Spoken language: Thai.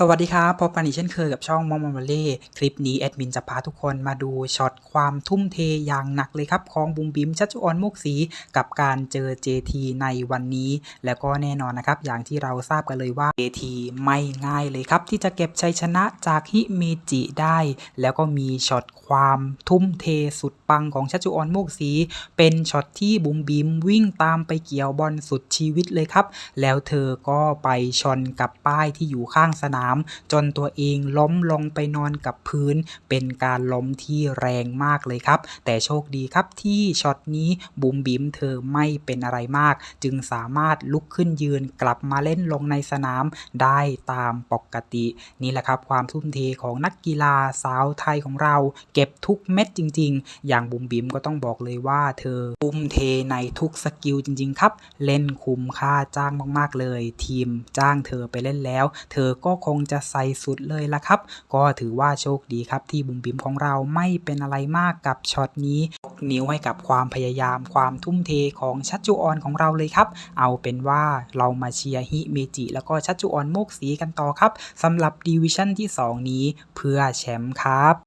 สวัสดีครับพบกันอีกเช่นเคยกับช่องมอมมอลเล่คลิปนี้แอดมินจะพาทุกคนมาดูช็อตความทุ่มเทอย่างหนักเลยครับ ของบุมบิมชัชจุออนมุกสีกับการเจอ JT ในวันนี้ แล้วก็แน่นอนนะครับ อย่างที่เราทราบกันเลยว่า JT ไม่ง่ายเลยครับ ที่จะเก็บชัยชนะจากฮิเมจิได้ แล้วก็มีช็อตความทุ่มเทสุดปังของชัชจุออนมุกสีเป็นช็อตที่บุมบิมวิ่งตามไปเกี่ยวบอลสุดชีวิตเลยครับแล้วเธอก็ไปชนกับป้ายที่อยู่ข้างสนามจนตัวเองล้มลงไปนอนกับพื้น เป็นการล้มที่แรงมากเลยครับ แต่โชคดีครับที่ช็อตนี้บุมบิมเธอไม่เป็นอะไรมาก จึงสามารถลุกขึ้นยืนกลับมาเล่นลงในสนามได้ตามปกติ นี่แหละครับความทุ่มเทของนักกีฬาสาวไทยของเรา เก็บทุกเม็ดจริง ๆ อย่างบุมบิมก็ต้องบอกเลยว่าเธอทุ่มเทในทุกสกิลจริง ๆ ครับ เล่นคุ้มค่าจ้างมากๆเลย ทีมจ้างเธอไปเล่นแล้ว เธอก็คงงจะใส่สุดเลยละครับ ก็ถือว่าโชคดีครับที่บุ๋มบิมของเราไม่เป็นอะไรมากกับช็อตนี้ นิ้วให้กับความพยายามความทุ่มเทของชัดจูออนของเราเลยครับ เอาเป็นว่าเรามาเชียร์ฮิเมจิ แล้วก็ชัดจูออนโมกสีกันต่อครับสำหรับดิวิชั่นที่ 2 นี้เพื่อแชมป์ครับ